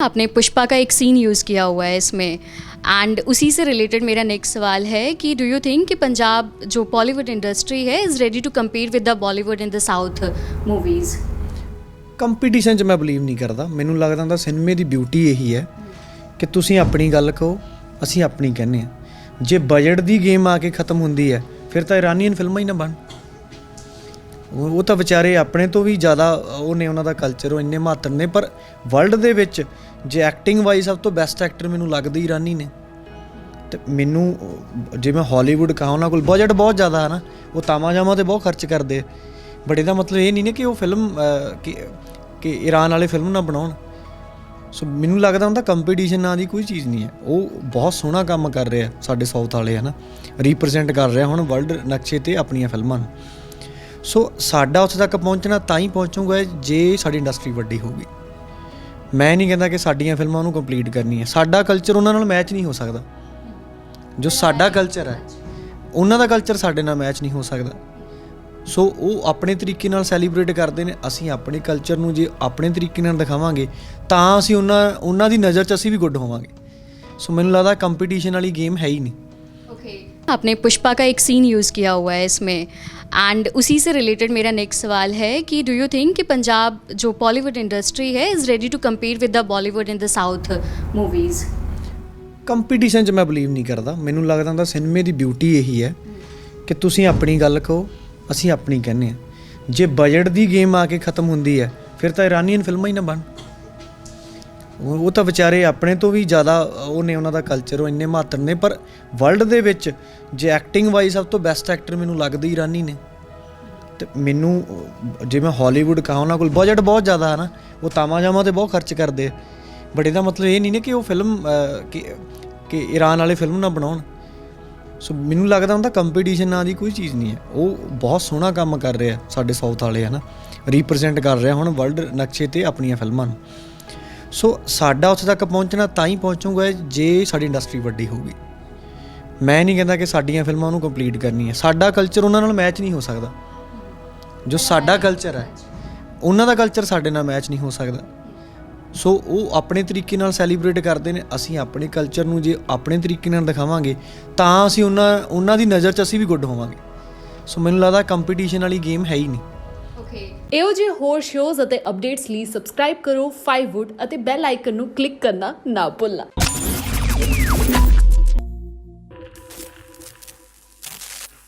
आपने पुष्पा का एक सीन यूज़ किया हुआ है इसमें एंड उसी से रिलेटेड मेरा नेक्स्ट सवाल है कि डू यू थिंक कि पंजाब जो बॉलीवुड इंडस्ट्री है is ready to compete with the Bollywood in the south movies competition 'ਚ ਮੈਂ ਬਲੀਵ ਨਹੀਂ ਕਰਦਾ ਮੈਨੂੰ ਲੱਗਦਾ ਹੁੰਦਾ ਸਿਨੇਮੇ ਦੀ ਬਿਊਟੀ ਇਹੀ ਹੈ ਕਿ ਤੁਸੀਂ ਆਪਣੀ ਗੱਲ ਕਹੋ ਅਸੀਂ ਆਪਣੀ ਕਹਿੰਦੇ ਆ ਜੇ ਬਜਟ ਦੀ ਗੇਮ ਆ ਕੇ ਖਤਮ ਹੁੰਦੀ ਹੈ ਫਿਰ ਤਾਂ ਇਰਾਨੀਅਨ ਫਿਲਮਾਂ ਹੀ ਨਾ ਬਣ ਉਹ ਉਹ ਤਾਂ ਵਿਚਾਰੇ ਆਪਣੇ ਤੋਂ ਵੀ ਜ਼ਿਆਦਾ ਉਹ ਨੇ ਉਹਨਾਂ ਦਾ ਕਲਚਰ ਉਹ ਇੰਨੇ ਮਹੱਤਵ ਨੇ ਪਰ ਵਰਲਡ ਦੇ ਵਿੱਚ ਜੇ ਐਕਟਿੰਗ ਵਾਈਜ਼ ਸਭ ਤੋਂ ਬੈਸਟ ਐਕਟਰ ਮੈਨੂੰ ਲੱਗਦਾ ਈਰਾਨੀ ਨੇ। ਤੇ ਮੈਨੂੰ, ਜੇ ਮੈਂ ਹਾਲੀਵੁੱਡ ਕਹਾਂ, ਉਹਨਾਂ ਕੋਲ ਬਜਟ ਬਹੁਤ ਜ਼ਿਆਦਾ ਹੈ ਨਾ, ਉਹ ਤਾਮਾ ਜਾਮਾ ਤੇ ਬਹੁਤ ਖਰਚ ਕਰਦੇ ਬਟ ਇਹਦਾ ਮਤਲਬ ਇਹ ਨਹੀਂ ਨੇ ਕਿ ਉਹ ਫਿਲਮ ਕਿ ਕਿ ਈਰਾਨ ਵਾਲੇ ਫਿਲਮ ਨਾ ਬਣਾਉਣ। ਸੋ ਮੈਨੂੰ ਲੱਗਦਾ ਹੁੰਦਾ ਕੰਪੀਟੀਸ਼ਨ ਨਾਂ ਦੀ ਕੋਈ ਚੀਜ਼ ਨਹੀਂ ਹੈ। ਉਹ ਬਹੁਤ ਸੋਹਣਾ ਕੰਮ ਕਰ ਰਿਹਾ, ਸਾਡੇ ਸਾਊਥ ਵਾਲੇ ਹਨਾ ਰਿਪਰੈਜ਼ੈਂਟ ਕਰ ਰਿਹਾ ਹੁਣ ਵਰਲਡ ਨਕਸ਼ੇ ਤੇ ਆਪਣੀਆਂ ਫਿਲਮਾਂ ਨੂੰ ਸੋ ਸਾਡਾ ਉੱਥੇ ਤੱਕ ਪਹੁੰਚਣਾ ਤਾਂ ਹੀ ਪਹੁੰਚੂਗਾ ਜੇ ਸਾਡੀ ਇੰਡਸਟਰੀ ਵੱਡੀ ਹੋਊਗੀ। ਮੈਂ ਨਹੀਂ ਕਹਿੰਦਾ ਕਿ ਸਾਡੀਆਂ ਫਿਲਮਾਂ ਉਹਨੂੰ ਕੰਪਲੀਟ ਕਰਨੀ ਹੈ ਸਾਡਾ ਕਲਚਰ ਉਹਨਾਂ ਨਾਲ ਮੈਚ ਨਹੀਂ ਹੋ ਸਕਦਾ। ਜੋ ਸਾਡਾ ਕਲਚਰ ਹੈ, ਉਹਨਾਂ ਦਾ ਕਲਚਰ ਸਾਡੇ ਨਾਲ ਮੈਚ ਨਹੀਂ ਹੋ ਸਕਦਾ। ਸੋ ਉਹ ਆਪਣੇ ਤਰੀਕੇ ਨਾਲ ਸੈਲੀਬ੍ਰੇਟ ਕਰਦੇ ਨੇ, ਅਸੀਂ ਆਪਣੇ ਕਲਚਰ ਨੂੰ ਜੇ ਆਪਣੇ ਤਰੀਕੇ ਨਾਲ ਦਿਖਾਵਾਂਗੇ, ਤਾਂ ਅਸੀਂ ਉਹਨਾਂ ਉਹਨਾਂ ਦੀ ਨਜ਼ਰ 'ਚ ਅਸੀਂ ਵੀ ਗੁੱਡ ਹੋਵਾਂਗੇ। ਸੋ ਮੈਨੂੰ ਲੱਗਦਾ ਕੰਪੀਟੀਸ਼ਨ ਵਾਲੀ ਗੇਮ ਹੈ ਹੀ ਨਹੀਂ। ओके आपने पुष्पा का एक सीन यूज़ किया हुआ है इसमें एंड उसी से रिलेटेड मेरा नेक्स्ट सवाल है कि डू यू थिंक कि पंजाब जो बॉलीवुड इंडस्ट्री है is ready to compete with the Bollywood in the south movies competition 'ਚ ਮੈਂ ਬਲੀਵ ਨਹੀਂ ਕਰਦਾ ਮੈਨੂੰ ਲੱਗਦਾ ਹੁੰਦਾ ਸਿਨੇਮੇ ਦੀ ਬਿਊਟੀ ਇਹੀ ਹੈ ਕਿ ਤੁਸੀਂ ਆਪਣੀ ਗੱਲ ਕਹੋ ਅਸੀਂ ਆਪਣੀ ਕਹਿੰਦੇ ਆ ਜੇ ਬਜਟ ਦੀ ਗੇਮ ਆ ਕੇ ਖਤਮ ਹੁੰਦੀ ਹੈ ਫਿਰ ਤਾਂ ਇਰਾਨੀਅਨ ਫਿਲਮਾਂ ਹੀ ਨਾ ਬਣ ਉਹ ਤਾਂ ਵਿਚਾਰੇ ਆਪਣੇ ਤੋਂ ਵੀ ਜ਼ਿਆਦਾ ਉਹ ਨੇ ਉਹਨਾਂ ਦਾ ਕਲਚਰ ਉਹ ਇੰਨੇ ਮਹੱਤਵ ਨੇ, ਪਰ ਵਰਲਡ ਦੇ ਵਿੱਚ ਜੇ ਐਕਟਿੰਗ ਵਾਈਜ਼ ਸਭ ਤੋਂ ਬੈਸਟ ਐਕਟਰ ਮੈਨੂੰ ਲੱਗਦਾ ਈਰਾਨੀ ਨੇ। ਤੇ ਮੈਨੂੰ ਜੇ ਮੈਂ ਹਾਲੀਵੁੱਡ ਕਹਾਂ, ਉਹਨਾਂ ਕੋਲ ਬਜਟ ਬਹੁਤ ਜ਼ਿਆਦਾ ਹੈ ਨਾ, ਉਹ ਤਾਮਾ ਜਾਮਾ ਤੇ ਬਹੁਤ ਖਰਚ ਕਰਦੇ ਆ। ਬਟ ਇਹਦਾ ਮਤਲਬ ਇਹ ਨਹੀਂ ਨੇ ਕਿ ਉਹ ਫਿਲਮ ਕਿ ਕਿ ਈਰਾਨ ਵਾਲੇ ਫਿਲਮ ਨਾ ਬਣਾਉਣ। ਸੋ ਮੈਨੂੰ ਲੱਗਦਾ ਹੁੰਦਾ ਕੰਪੀਟੀਸ਼ਨ ਨਾਂ ਦੀ ਕੋਈ ਚੀਜ਼ ਨਹੀਂ ਹੈ। ਉਹ ਬਹੁਤ ਸੋਹਣਾ ਕੰਮ ਕਰ ਰਿਹਾ ਸਾਡੇ ਸਾਊਥ ਵਾਲੇ ਹਨਾ ਰਿਪਰੈਜ਼ੈਂਟ ਕਰ ਰਿਹਾ ਹੁਣ ਵਰਲਡ ਨਕਸ਼ੇ ਤੇ ਆਪਣੀਆਂ ਫਿਲਮਾਂ ਨੂੰ। ਸੋ ਸਾਡਾ ਉੱਥੇ ਤੱਕ ਪਹੁੰਚਣਾ ਤਾਂ ਹੀ ਪਹੁੰਚੂਗਾ ਜੇ ਸਾਡੀ ਇੰਡਸਟਰੀ ਵੱਡੀ ਹੋਊਗੀ। ਮੈਂ ਨਹੀਂ ਕਹਿੰਦਾ ਕਿ ਸਾਡੀਆਂ ਫਿਲਮਾਂ ਨੂੰ ਕੰਪਲੀਟ ਕਰਨੀ ਹੈ ਸਾਡਾ ਕਲਚਰ ਉਹਨਾਂ ਨਾਲ ਮੈਚ ਨਹੀਂ ਹੋ ਸਕਦਾ। ਜੋ ਸਾਡਾ ਕਲਚਰ ਹੈ, ਉਹਨਾਂ ਦਾ ਕਲਚਰ ਸਾਡੇ ਨਾਲ ਮੈਚ ਨਹੀਂ ਹੋ ਸਕਦਾ। ਸੋ ਉਹ ਆਪਣੇ ਤਰੀਕੇ ਨਾਲ ਸੈਲੀਬ੍ਰੇਟ ਕਰਦੇ ਨੇ। ਅਸੀਂ ਆਪਣੇ ਕਲਚਰ ਨੂੰ ਜੇ ਆਪਣੇ ਤਰੀਕੇ ਨਾਲ ਦਿਖਾਵਾਂਗੇ, ਤਾਂ ਅਸੀਂ ਉਹਨਾਂ ਉਹਨਾਂ ਦੀ ਨਜ਼ਰ 'ਚ ਅਸੀਂ ਵੀ ਗੁੱਡ ਹੋਵਾਂਗੇ। ਸੋ ਮੈਨੂੰ ਲੱਗਦਾ ਕੰਪੀਟੀਸ਼ਨ ਵਾਲੀ ਗੇਮ ਹੈ ਹੀ ਨਹੀਂ। ਔਖੇ ਇਹੋ ਜਿਹੇ ਹੋਰ ਸ਼ੋਜ਼ ਅਤੇ ਅਪਡੇਟਸ ਲਈ ਸਬਸਕ੍ਰਾਈਬ ਕਰੋ ਫਾਈਵੁੱਡ ਅਤੇ ਬੈਲ ਆਈਕਨ ਨੂੰ ਕਲਿੱਕ ਕਰਨਾ ਨਾ ਭੁੱਲਣਾ।